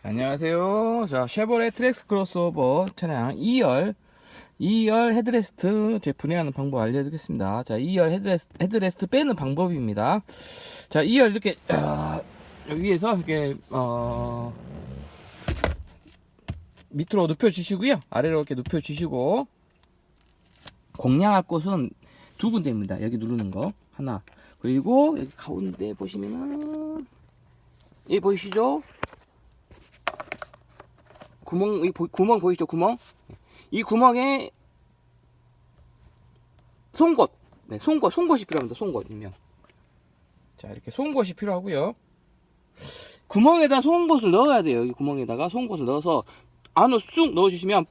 안녕하세요. 자, 쉐보레 트렉스 크로스오버 차량 2열, 2열 헤드레스트 제 분해하는 방법 알려드리겠습니다. 자, 2열 헤드레스트, 헤드레스트 빼는 방법입니다. 자, 2열 이렇게, 아, 여기 위에서 이렇게, 어, 밑으로 눕혀 주시고요. 아래로 이렇게 눕혀 주시고, 공략할 곳은 두 군데입니다. 여기 누르는 거. 하나. 그리고 여기 가운데 보시면은, 이 보이시죠? 구멍, 이 보- 구멍 보이시죠? 구멍? 이 구멍에 송곳, 네, 송곳, 송곳이 필요합니다. 송곳, 일명. 자, 이렇게 송곳이 필요하고요. 구멍에다 송곳을 넣어야 돼요. 여기 구멍에다가 송곳을 넣어서 안으로 쑥 넣어주시면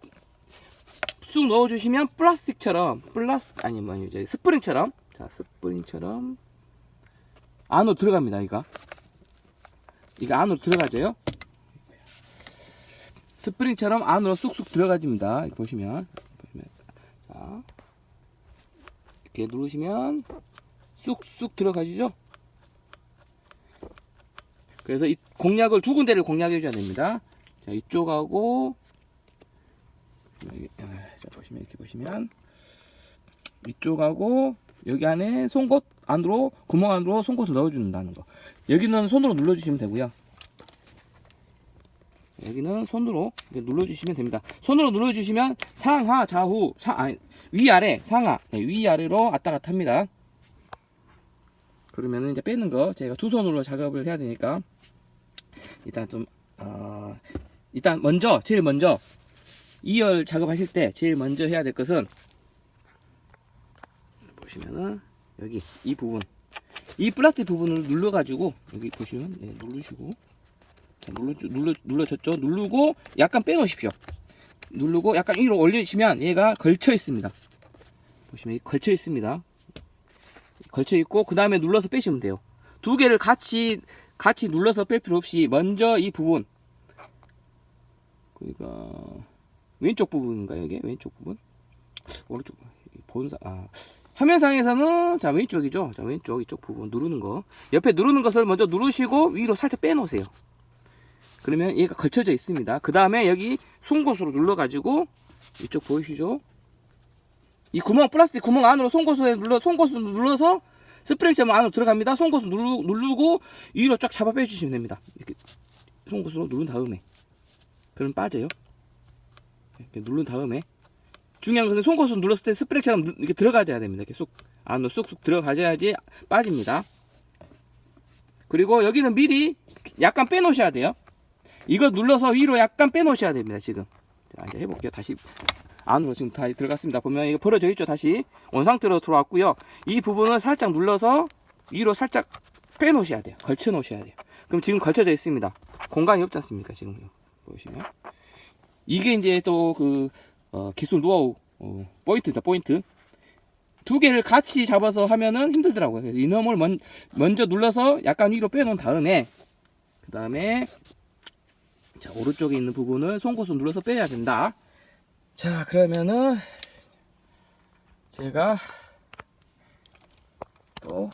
쑥 넣어주시면 플라스틱처럼 플라스 아니 뭐 이제 스프링처럼 자 스프링처럼 안으로 들어갑니다. 이거 이거 안으로 들어가져요. 스프링처럼 안으로 쑥쑥 들어가집니다. 이렇게 보시면 자 이렇게 누르시면 쑥쑥 들어가지죠. 그래서 이 공략을 두 군데를 공략해 줘야 됩니다. 자 이쪽하고 아, 자 보시면 이렇게 보시면 이쪽하고 여기 안에 송곳 안으로 구멍 안으로 송곳을 넣어 준다는 거. 여기는 손으로 눌러 주시면 되고요. 여기는 손으로 눌러주시면 됩니다. 손으로 눌러주시면 상하, 좌우, 사, 아니, 위아래, 상하, 네, 위아래로 왔다 갔다 합니다. 그러면은 이제 빼는 거 제가 두 손으로 작업을 해야 되니까 일단 좀, 어, 일단 먼저, 제일 먼저 2열 작업하실 때 제일 먼저 해야 될 것은 보시면은 여기 이 부분 이 플라스틱 부분을 눌러 가지고 여기 보시면 네, 누르시고 자, 눌러, 눌러, 눌러졌죠? 누르고 약간 빼놓으십시오. 누르고 약간 위로 올리시면 얘가 걸쳐 있습니다. 보시면 이 걸쳐 있습니다. 걸쳐 있고 그 다음에 눌러서 빼시면 돼요. 두 개를 같이 같이 눌러서 뺄 필요 없이 먼저 이 부분 그러니까 왼쪽 부분인가요 이게 왼쪽 부분 오른쪽 본사 아 화면상에서는 자 왼쪽이죠 자 왼쪽 이쪽 부분 누르는 거 옆에 누르는 것을 먼저 누르시고 위로 살짝 빼놓으세요 그러면 얘가 걸쳐져 있습니다. 그 다음에 여기 송곳으로 눌러가지고 이쪽 보이시죠? 이 구멍 플라스틱 구멍 안으로 송곳을 눌러 송곳을 눌러서 스프링처럼 안으로 들어갑니다. 송곳을 누르, 누르고 위로 쫙 잡아 빼주시면 됩니다. 이렇게 송곳으로 누른 다음에 그럼 빠져요. 이렇게 누른 다음에 중요한 것은 송곳을 눌렀을 때 스프링처럼 누- 이렇게 들어가줘야 됩니다. 이렇게 쑥 안으로 쑥쑥 들어가줘야지 빠집니다. 그리고 여기는 미리 약간 빼놓으셔야 돼요. 이거 눌러서 위로 약간 빼놓으셔야 됩니다. 지금. 자, 이제 해볼게요. 다시 안으로 지금 다 들어갔습니다. 보면 이거 벌어져 있죠. 다시 원 상태로 들어왔고요. 이 부분을 살짝 눌러서 위로 살짝 빼놓으셔야 돼요. 걸쳐 놓으셔야 돼요. 그럼 지금 걸쳐져 있습니다. 공간이 없지 않습니까? 지금 보시면 이게 이제 또그 기술 노하우 어, 포인트입니다. 포인트. 두 개를 같이 잡아서 하면은 힘들더라고요. 이놈을 먼, 먼저 눌러서 약간 위로 빼놓은 다음에 그 다음에 자 오른쪽에 있는 부분을 송곳을 눌러서 빼야 된다. 자 그러면은 제가 또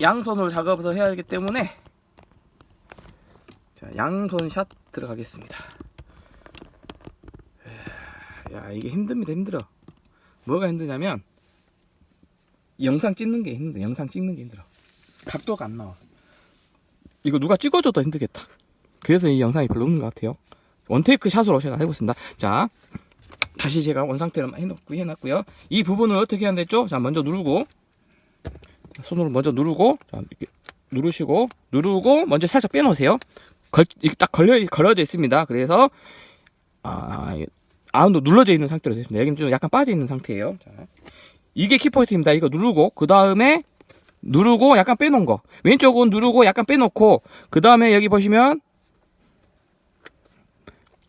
양손으로 작업을 해야 하기 때문에 자 양손 샷 들어가겠습니다. 야 이게 힘듭니다 힘들어. 뭐가 힘드냐면 영상 찍는 게 힘들어 영상 찍는 게 힘들어. 각도가 안 나와 이거 누가 찍어줘도 힘들겠다. 그래서 이 영상이 별로 없는 것 같아요. 원테이크 샷으로 제가 해보겠습니다. 자, 다시 제가 원상태로 해놓고 해놨고요. 이 부분을 어떻게 해야 되죠? 자, 먼저 누르고 손으로 먼저 누르고 자, 이렇게 누르시고 누르고 먼저 살짝 빼놓으세요. 걸, 이게 딱 걸려 걸어져 있습니다. 그래서 아, 안으로 눌러져 있는 상태로 됐습니다. 여기는 좀 약간 빠져 있는 상태예요. 자, 이게 키포인트입니다. 이거 누르고 그 다음에 누르고 약간 빼놓은 거. 왼쪽은 누르고 약간 빼놓고 그 다음에 여기 보시면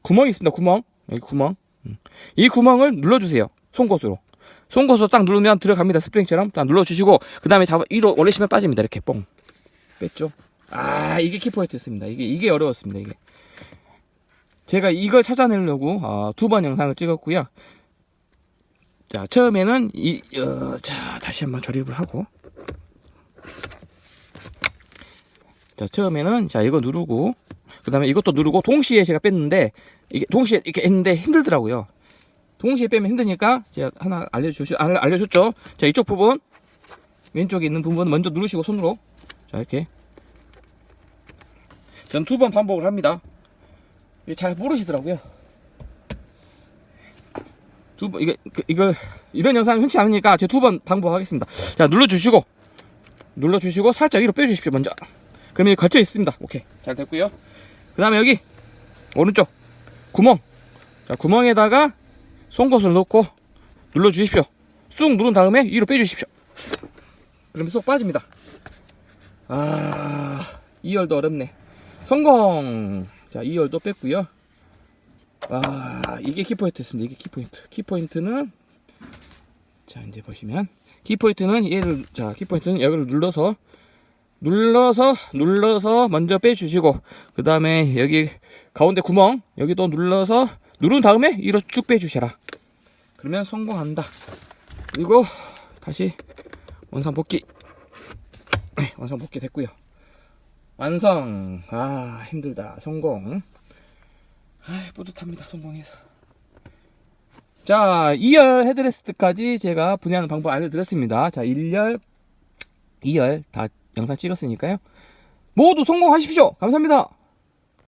구멍이 있습니다 구멍. 여기 구멍. 음. 이 구멍을 눌러주세요 송곳으로. 송곳으로 딱 누르면 들어갑니다 스프링처럼. 딱 눌러주시고 그 다음에 잡아 위로 올리시면 빠집니다 이렇게 뽕. 뺐죠? 아 이게 키포인트였습니다. 이게 이게 어려웠습니다 이게. 제가 이걸 찾아내려고 어, 두번 영상을 찍었고요. 자 처음에는 이, 어, 자 다시 한번 조립을 하고 자, 처음에는 자, 이거 누르고 그다음에 이것도 누르고 동시에 제가 뺐는데 이게 동시에 이렇게 했는데 힘들더라고요. 동시에 빼면 힘드니까 제가 하나 알려주시 알- 알려줬죠. 자, 이쪽 부분 왼쪽에 있는 부분 먼저 누르시고 손으로 자, 이렇게 전 두 번 반복을 합니다. 잘 모르시더라고요. 두 번, 이게, 그- 이걸, 이런 영상 흔치 않으니까 제가 두번 반복하겠습니다. 자, 눌러주시고, 눌러주시고, 살짝 위로 빼주십시오, 먼저. 그러면 이게 걸쳐 있습니다. 오케이. 잘 됐고요. 그 다음에 여기, 오른쪽, 구멍. 자, 구멍에다가 송곳을 넣고, 눌러 주십시오. 쑥 누른 다음에 위로 빼 주십시오. 그러면 쏙 빠집니다. 아, 2열도 어렵네. 성공! 자, 2열도 뺐고요. 아, 이게 키포인트였습니다. 이게 키포인트. 키포인트는 자, 이제 보시면 키포인트는 얘를 자, 키포인트는 여기를 눌러서 눌러서 눌러서 먼저 빼 주시고 그 다음에 여기 가운데 구멍 여기도 눌러서 누른 다음에 이로 쭉 빼 주셔라. 그러면 성공한다. 그리고 다시 원상 복귀. 원상 복귀 됐고요. 완성. 아, 힘들다. 성공. 아, 뿌듯합니다. 성공해서. 자, 2열 헤드레스트까지 제가 분해하는 방법 알려드렸습니다. 자, 1열, 2열 다 영상 찍었으니까요. 모두 성공하십시오. 감사합니다.